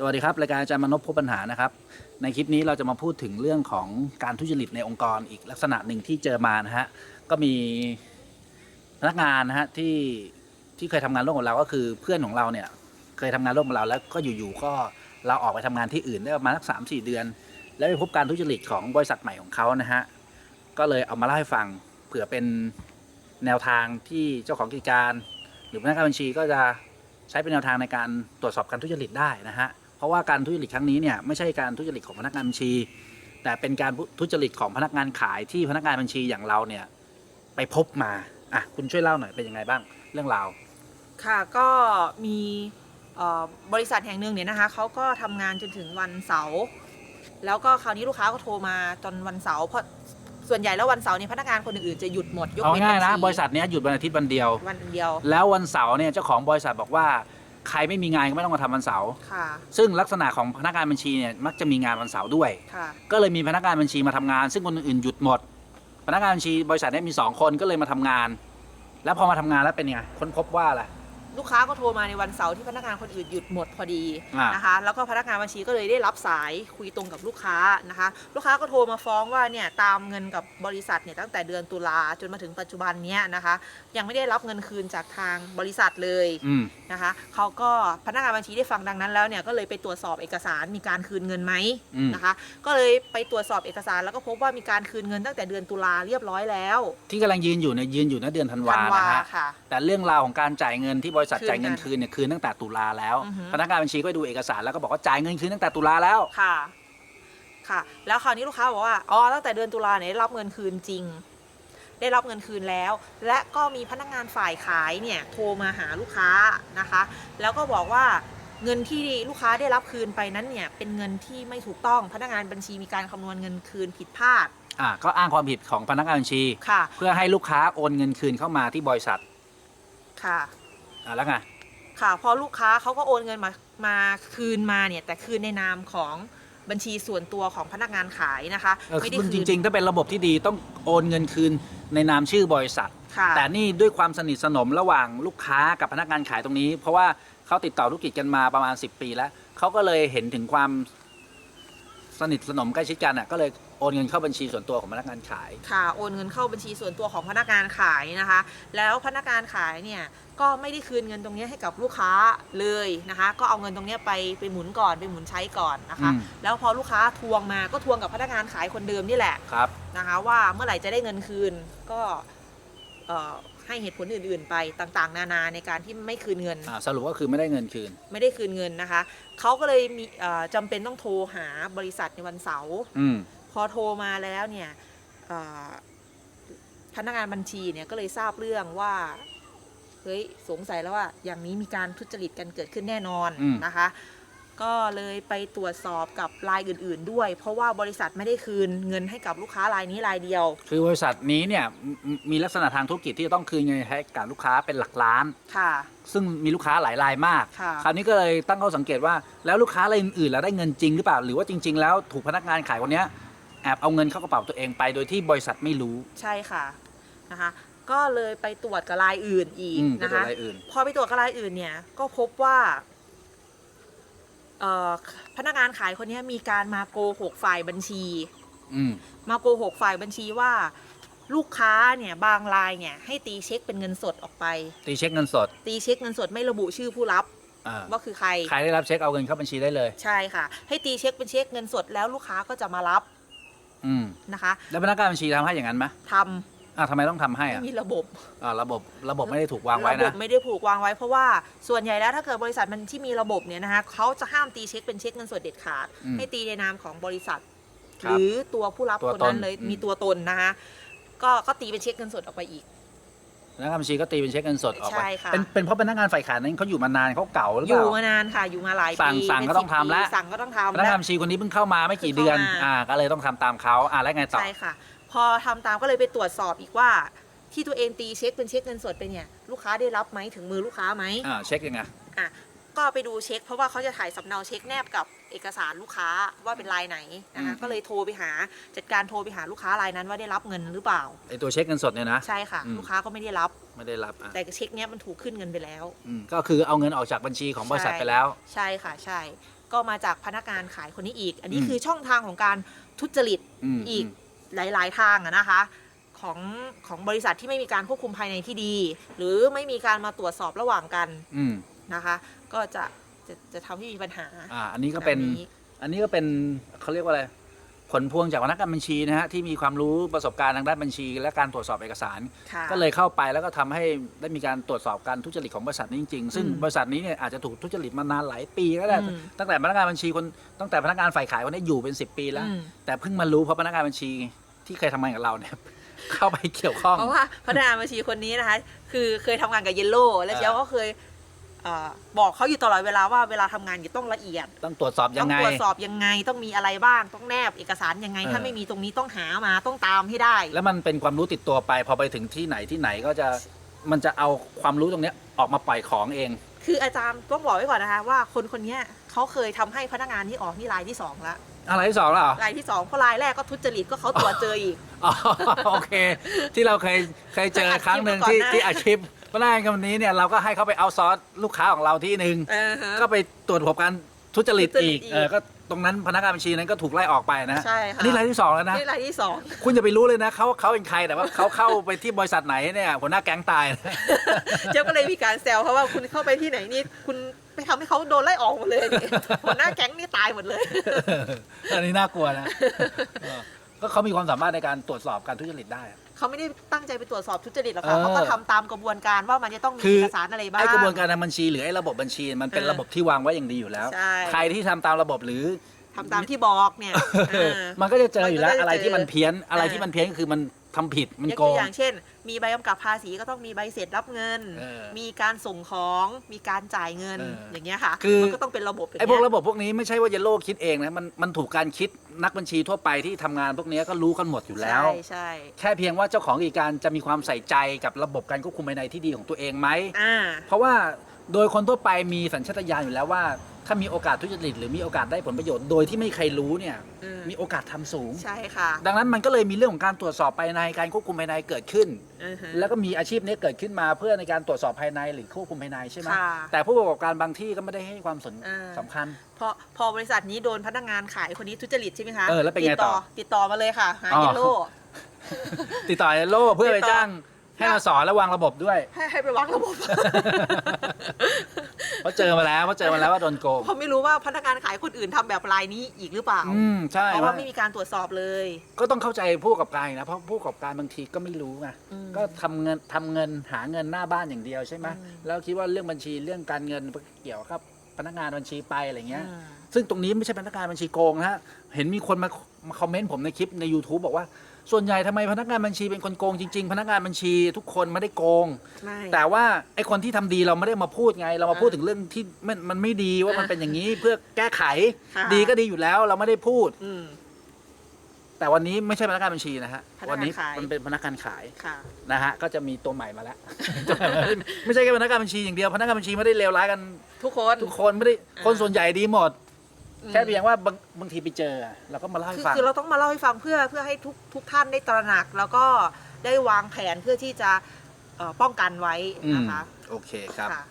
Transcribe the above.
สวัสดีครับรายการอาจารย์มนพพบปัญหานะครับ ในคลิปนี้เราจะมาพูดถึงเรื่องของการทุจริตในองค์กรอีกลักษณะหนึ่งที่เจอมานะฮะก็มีพนักงานนะฮะที่ที่เคยทำงานร่วมกับเราก็คือเพื่อนของเราเนี่ยเคยทำงานร่วมกับเราแล้วก็อยู่ๆก็เราออกไปทำงานที่อื่นได้ประมาณสักสามสี่เดือน แล้วไปพบการทุจริตของบริษัทใหม่ของเขานะฮะก็เลยเอามาเล่าให้ฟังเผื่อเป็นแนวทางที่เจ้าของกิจการ หรือพนักงานบัญชีก็จะใช้เป็นแนวทางในการตรวจสอบการทุจริตได้นะฮะ เพราะว่าการทุจริตครั้งนี้เนี่ยไม่ใช่การทุจริตของพนักงานบัญชี แต่เป็นการทุจริตของพนักงานขายที่พนักงานบัญชีอย่างเราเนี่ยไปพบมาอะคุณช่วยเล่าหน่อยเป็นยังไงบ้างเรื่องราวค่ะก็มีเอ่อบริษัทแห่งหนึ่งเนี่ยนะคะเขาก็ทำงานจนถึงวันเสาร์แล้วก็คราวนี้ลูกค้าก็โทรมาจนวันเสาร์เพราะส่วนใหญ่แล้ววันเสาร์เนี่ยพนักงานคนอื่นๆจะหยุดหมดยกเอาเว้นง่ายๆนะญชีบริษัทเนี้ยหยุดวันอาทิตย์วันเดียว วันเดียว แล้ววันเสาร์เนี่ยเจ้าของบริษัทบอกว่า ใครไม่มีงานก็ไม่ต้องมาทำวันเสาร์ค่ะซึ่งลักษณะของพนักงานบัญชีเนี่ยมักจะมีงานวันเสาร์ด้วย ค่ะ ก็เลยมีพนักงานบัญชีมาทำงาน ซึ่งคนอื่นๆหยุดหมด พนักงานบัญชีบริษัทเนี้มีสองคนก็เลยมาทำงาน แล้วพอมาทำงานแล้วเป็นยังไงค้นพบว่าอะไร ลูกค้าก็โทรมาในวันเสาร์ที่พนักงานคนอื่นหยุดหมดพอดีอ่าน นะคะ แล้วก็พนักงานบัญชีก็เลยได้รับสายคุยตรงกับลูกค้านะคะ ลูกค้าก็โทรมาฟ้องว่าเนี่ยตามเงินกับบริษัทเนี่ยตั้งแต่เดือนตุลาจนมาถึงปัจจุบันเนี้ยนะคะ ยังไม่ได้รับเงินคืนจากทางบริษัทเลย อืม นะคะเขาก็พนักงานบัญชีได้ฟังดังนั้นแล้วเนี่ยก็เลยไปตรวจสอบเอกสารมีการคืนเงินไหมอืม นะคะ ก็เลยไปตรวจสอบเอกสารแล้วก็พบว่ามีการคืนเงินตั้งแต่เดือนตุลาเรียบร้อยแล้วที่กำลังยืนอยู่เนี่ยยืนอยู่นะเดือนธันวาธันวานะฮะค่ะ แต่เรื่องราวของการจ่ายเงินที่บริษัทคืนจ่ายเงินคืนเนี่ยคืนตั้งแต่ตุลาแล้วอือฮึพนักงานบัญชีก็ไปดูเอกสารแล้วก็บอกว่าจ่ายเงินคืนตั้งแต่ตุลาแล้วค่ะ ค่ะ แล้วคราวนี้ลูกค้าบอกว่าอ๋อตั้งแต่เดือนตุลาเนี่ยได้รับเงินคืนจริง ได้รับเงินคืนแล้ว และก็มีพนักงานฝ่ายขายเนี่ยโทรมาหาลูกค้านะคะ แล้วก็บอกว่าเงินที่ลูกค้าได้รับคืนไปนั้นเนี่ย เป็นเงินที่ไม่ถูกต้องพนักงานบัญชีมีการคำนวณเงินคืนผิดพลาดอ่าก็อ้างความผิดของพนักงานบัญชี ค่ะ เพื่อให้ลูกค้าโอนเงินคืนเข้ามาที่บริษัทค่ะ อ่าแล้วไงค่ะพอลูกค้าเขาก็โอนเงินมามาคืนมาเนี่ยแต่คืนในนามของบัญชีส่วนตัวของพนักงานขายนะคะเออไม่ได้จคืนริง ๆ ถ้าเป็นระบบที่ดีต้องโอนเงินคืนในนามชื่อบริษัท ค่ะแต่นี่ด้วยความสนิทสนมระหว่างลูกค้ากับพนักงานขายตรงนี้ เพราะว่าเขาติดต่อธุรกิจกันมาประมาณ 10 ปีแล้วเขาก็เลยเห็นถึงความสนิทสนมใกล้ชิดกันอะก็เลยโอนเงินเข้าบัญชีส่วนตัวของพนักงานขาย ค่ะโอนเงินเข้าบัญชีส่วนตัวของพนักงานขายนะคะ แล้วพนักงานขายเนี่ย ก็ไม่ได้คืนเงินตรงนี้ให้กับลูกค้าเลยนะคะ ก็เอาเงินตรงนี้ไปไปหมุนก่อนไปหมุนใช้ก่อนนะคะ อืม แล้วพอลูกค้าทวงมาก็ทวงกับพนักงานขายคนเดิมนี่แหละ ครับ นะคะว่าเมื่อไหร่จะได้เงินคืนก็เอ่อให้เหตุผลอื่นๆ ไปต่างๆ นานาในการที่ไม่คืนเงิน อ่าสรุปก็คือไม่ได้เงินคืน ไม่ได้คืนเงินนะคะเขาก็เลยมีเอ่อจำเป็นต้องโทรหาบริษัทในวันเสาร์อืม พอโทรมาแล้วเนี่ยเอ่อพนักงานบัญชีเนี่ยก็เลยทราบเรื่องว่า เฮ้ยสงสัยแล้วว่า อย่างนี้มีการทุจริตกันเกิดขึ้นแน่นอนอืม นะคะ ก็เลยไปตรวจสอบกับรายอื่น ๆ ด้วย เพราะว่าบริษัทไม่ได้คืนเงินให้กับลูกค้ารายนี้รายเดียว คือบริษัทนี้เนี่ยมมีลักษณะทางธุรกิจที่จะต้องคืนเงินให้กับลูกค้าเป็นหลักล้าน ค่ะ ซึ่งมีลูกค้าหลายรายมาก ค่ะ คราวนี้ก็เลยตั้งข้อสังเกตว่าแล้วลูกค้ารายอื่นๆแล้วได้เงินจริงหรือเปล่า หรือว่าจริง ๆ แล้วถูกพนักงานขายคนเนี้ยแอบเอาเงินเข้ากระเป๋าตัวเองไปโดยที่บริษัทไม่รู้ ใช่ค่ะนะคะ ก็เลยไปตรวจกับรายอื่นอีกอืมไปนะตัวคะ รายอื่น พอไปตรวจกับรายอื่นเนี่ย ก็พบว่าเอ่อพนักงานขายคนนี้มีการมาโกหกฝ่ายบัญชี อืม มาโกหกฝ่ายบัญชีว่า ลูกค้าเนี่ยบางรายเนี่ย ให้ตีเช็คเป็นเงินสดออกไป ตีเช็คเงินสดตีเช็คเงินสดไม่ระบุชื่อผู้รับอ่าว่าคือใคร ใครได้รับเช็คเอาเงินเข้าบัญชีได้เลย ใช่ค่ะ ให้ตีเช็คเป็นเช็คเงินสดแล้วลูกค้าก็จะมารับอืม นะคะแล้วพนักงานบัญชีทำให้อย่างนั้นไหมท อ่าทำไมต้องทำให้ำไม่อะมีระบบ อ่าระบบระบบไม่ได้ถูกวางไว้ระบบนะไม่ได้ผูกวางไว้เพราะว่าส่วนใหญ่แล้วถ้าเกิดบริษัทมันที่มีระบบเนี่ยนะคะเขาจะห้ามตีเช็คเป็นเช็คเงินสดเด็ดขาด อืมให้ตีในนามของบริษัท คหรับรือตัวผู้รับตัวคนนั้นตนเลยอืม มีตัวตนนะคะก็ก็ตีเป็นเช็คเงินสดออกไปอีก พนักงานบัญชีก็ตีเป็นเช็คเงินสดออกไปใช่ค่ะ เป็นเป็นเพราะพนักงานฝ่ายขายนั้นเขาอยู่มานานเขาเก่าหรืออเปยู่ล่า มานานค่ะอยู่มาหลายสั่งปีสั่งเป็นก็ต้อง10ทำแล้วปีสั่งก็ต้องพทำนักและงานบัญชีคนนี้เพิ่งเข้ามาไม่กี่เดือน เพิ่งเข้ามา อ่า ก็เลยต้องทำตามเขาอ่าแล้วไงต่อ ใช่ค่ะ พอทำตามก็เลยไปตรวจสอบอีกว่า ที่ตัวเองตีเช็คเป็นเช็คเงินสดไปเนี่ยลูกค้าได้รับไหมถึงมือลูกค้าไหมอ่าเช็คยังไงอะก็ไปดูเช็ค เพราะว่าเขาจะถ่ายสำเนาเช็คแนบกับเอกสารลูกค้าว่าเป็นลายไหนนะคะอืมก็เลยโทรไปหาจัดการโทรไปหาลูกค้ารายนั้นว่าได้รับเงินหรือเปล่าไอตัวเช็คเงินสดเนี่ยนะใช่ค่ะอืมลูกค้าก็ไม่ได้รับไม่ได้รับอะแต่เช็คเนี้ยมันถูกขึ้นเงินไปแล้วอืมก็คือเอาเงินออกจากบัญชีของบริษัทใช่ไปแล้ว ใช่ค่ะใช่ ก็มาจากพนักงานขายคนนี้อีก อันนี้อืมคือช่องทางของการทุจริตมอีก หลาย ๆ ทางอะนะคะของของบริษัทที่ไม่มีการควบคุมภายในที่ดี หรือไม่มีการมาตรวจสอบระหว่างกันอืมนะคะ ก็จะจะจะทำให้มีปัญหา อ่า อันนี้ก็เป็นแบบนี้อันนี้ก็เป็นเขาเรียกว่าอะไร ผลพวงจากพนักงานบัญชีนะฮะที่มีความรู้ประสบการณ์ทางด้านบัญชี และการตรวจสอบเอกสาร ค่ะ ก็เลยเข้าไปแล้วก็ทำให้ได้มีการตรวจสอบการทุจริตของบริษัทนี้จริงๆ ซึ่งอืมบริษัทนี้เนี่ยอาจจะถูกทุจริตมานานหลายปีก็ได้อืม ตั้งแต่พนักงานบัญชีคนตั้งแต่พนักงานฝ่ายขายคนนี้อยู่เป็น 10 ปีแล้ว อืมแต่เพิ่งมารู้เพราะพนักงานบัญชีที่เคยทำงานกับเราเนี่ย เข้าไปเกี่ยวข้อง เพราะว่าพนักงานบัญชีคนนี้นะคะ คือเคยทำงานกับเยลโล่แล้วอ่าเจ้าก็เคย เอ่อบอกเขาอยู่ตลอดเวลาว่าเวลาทำงานอยู่ต้องละเอียด ต้องตรวจสอบยัต้องงไง ตรวจสอบยังไงต้องมีอะไรบ้างต้องแนบเอกสารยังไง เออ ถ้าไม่มีตรงนี้ต้องหามาต้องตามให้ได้ แล้วมันเป็นความรู้ติดตัวไป พอไปถึงที่ไหนที่ไหนก็จะมันจะเอาความรู้ตรงเนี้ยออกมาปล่อยของเอง คืออาจารย์ต้องบอกไว้ก่อนนะคะว่าคนคนนี้เขาเคยทำให้พนักงานที่ออกนี่รายที่สองละอะไรที่สองแล้วเหรอรายที่สองเพราะรายแรกก็ทุจริตก็เขาตรวจเจออีก อ๋อโอเค ที่เราเคยเคยเจอครั้งหนึ่งที่อัดคลิปมาก่อนหน้าที่อาชีพ พนักงานคนนี้เนี่ยเราก็ให้เขาไปเอาซอสลูกค้าของเราที่หนึ่งเออฮะ ก็ไปตรวจพบการทุจริตทุจริอีตกอีกเออก็ตรงนั้นพนักงานบัญชีนั้นก็ถูกไล่ออกไปนะใช่ค่ะ อันนี้รายที่สองแล้วนะ นี่รายที่สอง คุณจะไปรู้เลยนะเขาเขาเป็นใครแต่ว่าเขาเข้าไปที่บริษัทไหนเนี่ยหัวหน้าแก๊งตายนะ เจ้าก็เลยมีการแซวเพราะว่าคุณเข้าไปที่ไหนนี่คุณไปทำให้เขาโดนไล่ออกหมดเลยนี่ หัวหน้าแก๊งนี่ตายหมดเลย อันนี้น่ากลัวนะเออ ก็เขามีความสามารถในการตรวจสอบการทุจริตได้ เขาไม่ได้ตั้งใจไปตรวจสอบทุจริตหรอกเอค่ะอเขาก็ทำตามกระบวนการว่ามันจะต้องมีคือเอกสารอะไรบ้าง ไอ้กระบวนการทางบัญชีหรือไอ้ระบบบัญชีมันเป็นเออระบบที่วางไว้อย่างดีอยู่แล้ว ใช่ ใครที่ทำตามระบบหรือ ทำตามที่บอกเนี่ยเออ มันก็จะเจออยู่แล้วมันก็จะอะไรที่มันเจอเพี้ยนอะไรเออที่มันเพี้ยนก็คือมัน ทำผิดมันยกโกตัวง อย่างเช่น มีใบกำกับภาษีก็ต้องมีใบเสร็จรับเงิน เออมีการส่งของมีการจ่ายเงินเอออย่างเงี้ยค่ะคือ มันก็ต้องเป็นระบบอย่างไอ้พวเงี้กยระบบพวกนี้ไม่ใช่ว่าเยลโล่คิดเองนะมันมันถูกการคิดนักบัญชีทั่วไปที่ทำงานพวกนี้ก็รู้กันหมดอยู่แล้ว ใช่ใช่แค่เพียงว่าเจ้าของกิจการจะมีความใส่ใจกับระบบการควบคุมภายในที่ดีของตัวเองไหม อ่า เพราะว่าโดยคนทั่วไปมีสัญชาตญาณอยู่แล้วว่า ถ้ามีโอกาสทุจริตหรือมีโอกาสได้ผลประโยชน์โดยที่ไม่มีใครรู้เนี่ย อืมมีโอกาสทำสูง ใช่ค่ะดังนั้นมันก็เลยมีเรื่องของการตรวจสอบภายในการควบคุมภายในเกิดขึ้น อือฮึ แล้วก็มีอาชีพนี้เกิดขึ้นมาเพื่อในการตรวจสอบภายในหรือควบคุมภายในใช่ไหมค่ะแต่ผู้ประกอบการบางที่ก็ไม่ได้ให้ความสนอ่า สำคัญ พอพอบริษัทนี้โดนพนักงานขายคนนี้ทุจริตใช่ไหมคะเออแล้วเป็นไงต่อติดต่อมาเลยค่ะหาอ๋อ เยลโล่ ติดต่อโลเพื่อไปติดต่อ จ้าง ให้มาสอนและวางระบบด้วย ให้ให้ไปวางระบบ เพราะเจอมาแล้วเพราะเจอมาแล้วว่าโดนโกงเพราะไม่รู้ว่าพนักงานขายคนอื่นทำแบบรายนี้อีกหรือเปล่า อืมใช่เพราะว่าไม่มีการตรวจสอบเลย ก็ต้องเข้าใจผู้ประกอบการนะเพราะผู้ประกอบการบางทีก็ไม่รู้ไงอืมก็ทำเงินทำเงินหาเงินหน้าบ้านอย่างเดียวใช่ไหมอืม แล้วคิดว่าเรื่องบัญชีเรื่องการเงินเกี่ยวกับพนักงานบัญชีไปอะไรเงี้ยอืมซึ่งตรงนี้ไม่ใช่พนักงานบัญชีโกงนะฮะ เห็นมีคนมามาคอมเมนต์ผมในคลิปใน YouTube บอกว่า ส่วนใหญ่ทำไมพนักงานบัญชีเป็นคนโกงจริง ๆ พนักงานบัญชีทุกคนไม่ได้โกงไม่แต่ว่าไอ้คนที่ทำดีเราไม่ได้มาพูดไง เรามาอ่าพูดถึงเรื่องที่มันมันไม่ดีว่ามันอ่าเป็นอย่างนี้เพื่อแก้ไขค่ะดีก็ดีอยู่แล้วเราไม่ได้พูดอืมแต่วันนี้ไม่ใช่พนักงานบัญชีนะฮะพนักงานวันี้ขายมันเป็นพนักงานขายค่ะนะฮะ ก็จะมีตัวใหม่มาแล้ว ไม่ใช่แค่พนักงานบัญชีอย่างเดียว พนักงานบัญชีไม่ได้เลวร้ายกัน ทุกคน ทุกคนไม่ได้อ่าคนส่วนใหญ่ดีหมดอืม แค่เพียงว่าบางบางทีไปเจอเราก็มาเล่าให้คือฟัง คือเราต้องมาเล่าให้ฟังเพื่อเพื่อให้ทุกทุกท่านได้ตระหนัก แล้วก็ได้วางแผนเพื่อที่จะเอ่อป้องกันไว้อืมนะคะโอเคครับ ค่ะ